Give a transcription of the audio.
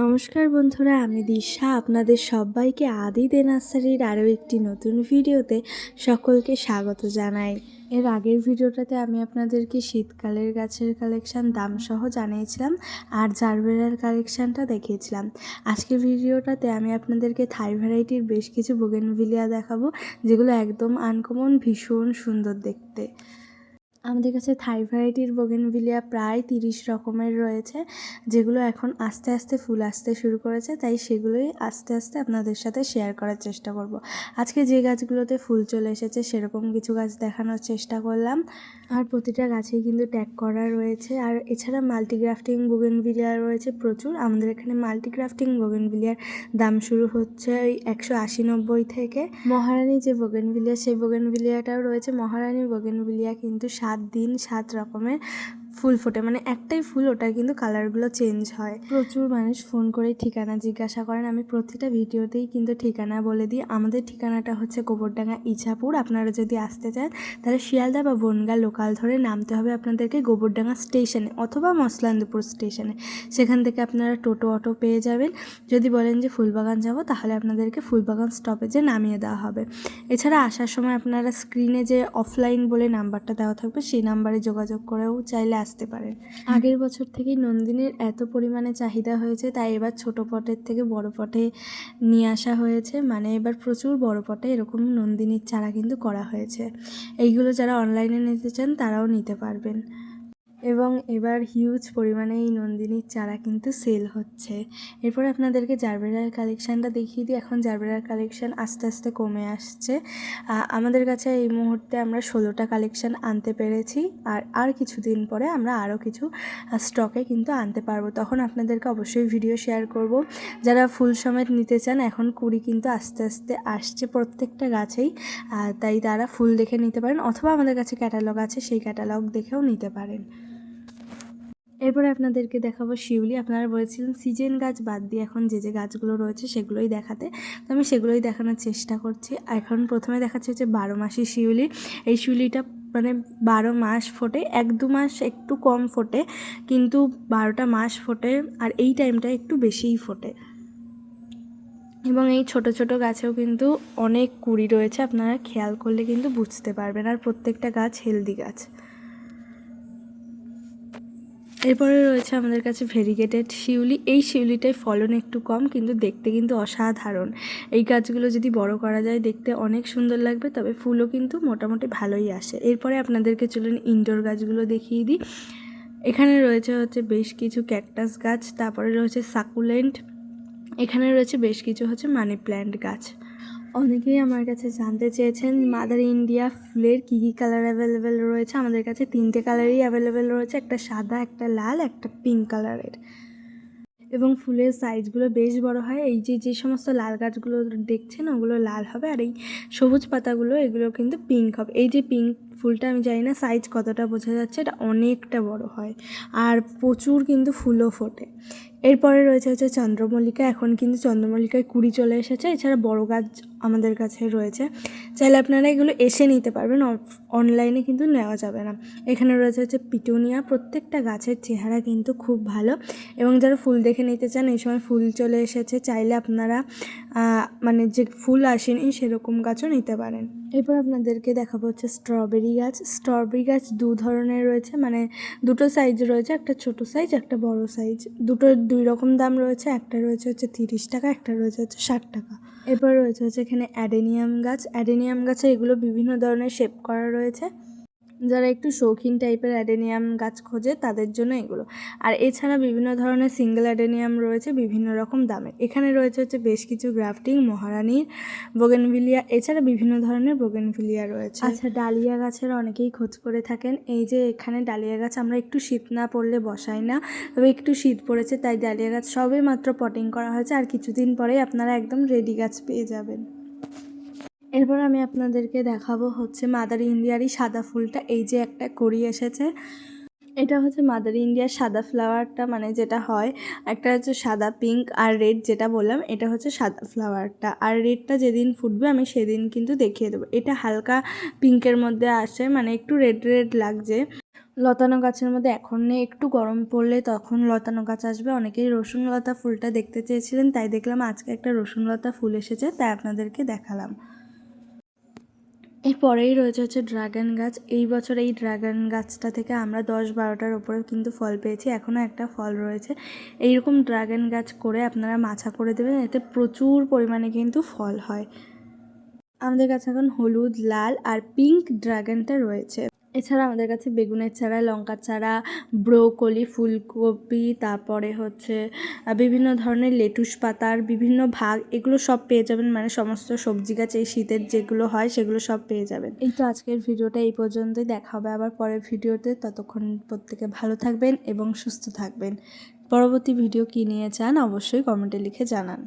নমস্কার বন্ধুরা, আমি দিশা। আপনাদের সবাইকে আদি দে নার্সারির আরও একটি নতুন ভিডিওতে সকলকে স্বাগত জানাই। এর আগের ভিডিওটাতে আমি আপনাদেরকে শীতকালের গাছের কালেকশান দামসহ জানিয়েছিলাম আর জারবেরার কালেকশানটা দেখিয়েছিলাম। আজকের ভিডিওটাতে আমি আপনাদেরকে থাই ভ্যারাইটির বেশ কিছু বোগেনভিলিয়া দেখাবো, যেগুলো একদম আনকমন ভীষণ সুন্দর দেখতে। আমাদের কাছে থাই বোগেনভিলিয়া প্রায় তিরিশ রকমের রয়েছে, যেগুলো এখন আস্তে আস্তে ফুল আসতে শুরু করেছে, তাই সেগুলোই আস্তে আস্তে আপনাদের সাথে শেয়ার করার চেষ্টা করব। আজকে যে গাছগুলোতে ফুল চলে এসেছে, সেরকম কিছু গাছ দেখানোর চেষ্টা করলাম। আর প্রতিটা গাছেই কিন্তু ট্যাগ করা রয়েছে। আর এছাড়া মাল্টিগ্রাফটিং বোগেনভিলিয়া রয়েছে প্রচুর। আমাদের এখানে মাল্টিগ্রাফটিং বোগেনভিলিয়ার দাম শুরু হচ্ছে ওই একশো আশি নব্বই থেকে। মহারানী যে বোগেনভিলিয়া সেই বোগেনভিলিয়াটাও রয়েছে। মহারানী বোগেনভিলিয়া কিন্তু সাত দিন সাত রকমের ফুল ফোটে। মানে একটাই ফুল, ওটার কিন্তু কালারগুলো চেঞ্জ হয়। প্রচুর মানুষ ফোন করে ঠিকানা জিজ্ঞাসা করেন। আমি প্রতিটা ভিডিওতেই কিন্তু ঠিকানা বলে দিই। আমাদের ঠিকানাটা হচ্ছে গোবরডাঙ্গা ইছাপুর। আপনারা যদি আসতে চান, তাহলে শিয়ালদা বা বনগা লোকাল ধরে নামতে হবে আপনাদেরকে গোবরডাঙ্গা স্টেশনে অথবা মসলান্দপুর স্টেশনে। সেখান থেকে আপনারা টোটো অটো পেয়ে যাবেন। যদি বলেন যে ফুলবাগান যাব, তাহলে আপনাদেরকে ফুলবাগান স্টপেজে নামিয়ে দেওয়া হবে। এছাড়া আসার সময় আপনারা স্ক্রিনে যে অফলাইন বলে নাম্বারটা দেওয়া থাকবে, সেই নাম্বারে যোগাযোগ করেও চাইলে আসতে পারেন আগের বছর থেকেই নন্দিনীর এত পরিমাণে চাহিদা হয়েছে, তাই এবার ছোট পটের থেকে বড় পটে নিয়ে আসা হয়েছে। মানে এবার প্রচুর বড় পটে এরকম নন্দিনীর চারা কিন্তু করা হয়েছে। এইগুলো যারা অনলাইনে নিতে চান তারাও নিতে পারবেন। এবং এবার হিউজ পরিমাণে এই নন্দিনীর চারা কিন্তু সেল হচ্ছে। এরপর আপনাদেরকে জারবেরার কালেকশানটা দেখিয়ে দিই। এখন জারবেরার কালেকশান আস্তে আস্তে কমে আসছে। আমাদের কাছে এই মুহূর্তে আমরা ষোলোটা কালেকশান আনতে পেরেছি। আর আর কিছুদিন পরে আমরা আরও কিছু স্টকে কিন্তু আনতে পারব। তখন আপনাদেরকে অবশ্যই ভিডিও শেয়ার করব। যারা ফুল সমেত নিতে চান, এখন কুড়ি কিন্তু আস্তে আস্তে আসছে প্রত্যেকটা গাছেই। তাই তারা ফুল দেখে নিতে পারেন। অথবা আমাদের কাছে ক্যাটালগ আছে, সেই ক্যাটালগ দেখেও নিতে পারেন। এরপরে আপনাদেরকে দেখাবো শিউলি। আপনারা বলেছিলেন সিজন গাছ বাদ দিয়ে এখন যে যে গাছগুলো রয়েছে সেগুলোই দেখাতে। তো আমি সেগুলোই দেখানোর চেষ্টা করছি। এখন প্রথমে দেখাচ্ছে হচ্ছে বারো মাসি শিউলি। এই শিউলিটা মানে বারো মাস ফোটে, এক দু মাস একটু কম ফোটে, কিন্তু বারোটা মাস ফোটে আর এই টাইমটা একটু বেশিই ফোটে। এবং এই ছোট ছোট গাছেও কিন্তু অনেক কুড়ি রয়েছে। আপনারা খেয়াল করলে কিন্তু বুঝতে পারবেন। আর প্রত্যেকটা গাছ হেলদি গাছ। এরপরে রয়েছে আমাদের কাছে ভেরিগেটেড শিউলি। এই শিউলিটায় ফলন একটু কম, কিন্তু দেখতে কিন্তু অসাধারণ। এই গাছগুলো যদি বড় করা যায়, দেখতে অনেক সুন্দর লাগবে, তবে ফুলও কিন্তু মোটামুটি ভালোই আসে। এরপরে আপনাদেরকে চলুন ইনডোর গাছগুলো দেখিয়ে দিই। এখানে রয়েছে হচ্ছে বেশ কিছু ক্যাকটাস গাছ, তারপরে রয়েছে সাকুলেন্ট এখানে রয়েছে বেশ কিছু হচ্ছে মানি প্ল্যান্ট গাছ। অনেকেই আমার কাছে জানতে চেয়েছেন মাদার ইন্ডিয়া ফুলের কী কী কালার অ্যাভেলেবেল রয়েছে? আমাদের কাছে তিনটে কালারই অ্যাভেলেবেল রয়েছে, একটা সাদা, একটা লাল, একটা পিঙ্ক কালারের এবং ফুলের সাইজগুলো বেশ বড় হয়। এই যে যে সমস্ত লাল গাছগুলো দেখছেন, ওগুলো লাল হবে আর এই সবুজ পাতাগুলো, এগুলো কিন্তু পিঙ্ক হবে। এই যে পিঙ্ক ফুলটা, আমি জানি না সাইজ কতটা বোঝা যাচ্ছে, এটা অনেকটা বড় হয়। আর প্রচুর কিন্তু ফুলও ফোটে। এরপরে রয়েছে হচ্ছে চন্দ্রমল্লিকা। এখন কিন্তু চন্দ্রমল্লিকায় কুড়ি চলে এসেছে। এছাড়া বড় গাছ আমাদের কাছে রয়েছে। চাইলে আপনারা এগুলো এসে নিতে পারবেন। অনলাইনে কিন্তু নেওয়া যাবে না। এখানে রয়েছে হচ্ছে পিটুনিয়া। প্রত্যেকটা গাছের চেহারা কিন্তু খুব ভালো। এবং যারা ফুল দেখে নিতে চান, এই সময় ফুল চলে এসেছে। চাইলে আপনারা মানে যে ফুল আসেনি, সেরকম গাছও নিতে পারেন। এরপর আপনাদেরকে দেখাবো হচ্ছে স্ট্রবেরি গাছ। স্ট্রবেরি গাছ দু ধরনের রয়েছে মানে দুটো সাইজ রয়েছে, একটা ছোট সাইজ একটা বড় সাইজ দুটো দুই রকম দাম রয়েছে, একটা রয়েছে হচ্ছে তিরিশ টাকা, একটা রয়েছে হচ্ছে ষাট টাকা। এরপর রয়েছে হচ্ছে এখানে অ্যাডেনিয়াম গাছ। অ্যাডেনিয়াম গাছে এগুলো বিভিন্ন ধরনের শেপ করা রয়েছে। যারা একটু শৌখিন টাইপের অ্যাডেনিয়াম গাছ খোঁজে তাদের জন্য এগুলো। আর এছাড়া বিভিন্ন ধরনের সিঙ্গেল অ্যাডেনিয়াম রয়েছে বিভিন্ন রকম দামে। এখানে রয়েছে হচ্ছে বেশ কিছু গ্রাফটিং মহারানীর বোগেনভিলিয়া এছাড়া বিভিন্ন ধরনের বোগেনভিলিয়া রয়েছে। আচ্ছা ডালিয়া গাছের অনেকেই খোঁজ করে থাকেন। এই যে এখানে ডালিয়া গাছ আমরা একটু শীত না পড়লে বসাই না, তবে একটু শীত পড়েছে তাই ডালিয়া গাছ সবে মাত্র পটিং করা হয়েছে। আর কিছুদিন পরেই আপনারা একদম রেডি গাছ পেয়ে যাবেন। এরপর আমি আপনাদেরকে দেখাবো হচ্ছে মাদার ইন্ডিয়ারই সাদা ফুলটা। এই যে একটা করি এসেছে, এটা হচ্ছে মাদার ইন্ডিয়ার সাদা ফ্লাওয়ারটা মানে যেটা হয়, একটা হচ্ছে সাদা পিঙ্ক আর রেড যেটা বললাম, এটা হচ্ছে সাদা ফ্লাওয়ারটা আর রেডটা যেদিন ফুটবে, আমি সেদিন কিন্তু দেখিয়ে দেবো। এটা হালকা পিঙ্কের মধ্যে আসে মানে একটু রেড রেড লাগছে। লতানো গাছের মধ্যে এখন নেই, একটু গরম পড়লে তখন লতানো গাছ আসবে। অনেকেই রসুন লতা ফুলটা দেখতে চেয়েছিলেন, তাই দেখলাম আজকে একটা রসুন লতা ফুল এসেছে, তাই আপনাদেরকে দেখালাম। এরপরেই রয়েছে হচ্ছে ড্রাগন গাছ। এই বছর এই ড্রাগন গাছটা থেকে আমরা দশ বারোটার ওপরে কিন্তু ফল পেয়েছি। এখনও একটা ফল রয়েছে। এইরকম ড্রাগন গাছ করে আপনারা মাছা করে দেবেন, এতে প্রচুর পরিমাণে কিন্তু ফল হয়। আমাদের কাছে এখন হলুদ, লাল আর পিঙ্ক ড্রাগনটা রয়েছে। এছাড়া আমাদের কাছে বেগুনের চারা লঙ্কার চারা ব্রোকলি, ফুলকপি, তারপরে হচ্ছে বিভিন্ন ধরনের লেটুস পাতার বিভিন্ন ভাগ, এগুলো সব পেয়ে যাবেন। মানে সমস্ত সবজি গাছ এই শীতের যেগুলো হয়, সেগুলো সব পেয়ে যাবেন। এই তো আজকের ভিডিওটা এই পর্যন্তই। দেখা হবে আবার পরের ভিডিওতে। ততক্ষণ প্রত্যেকে ভালো থাকবেন এবং সুস্থ থাকবেন। পরবর্তী ভিডিও কী নিয়ে চান অবশ্যই কমেন্টে লিখে জানান।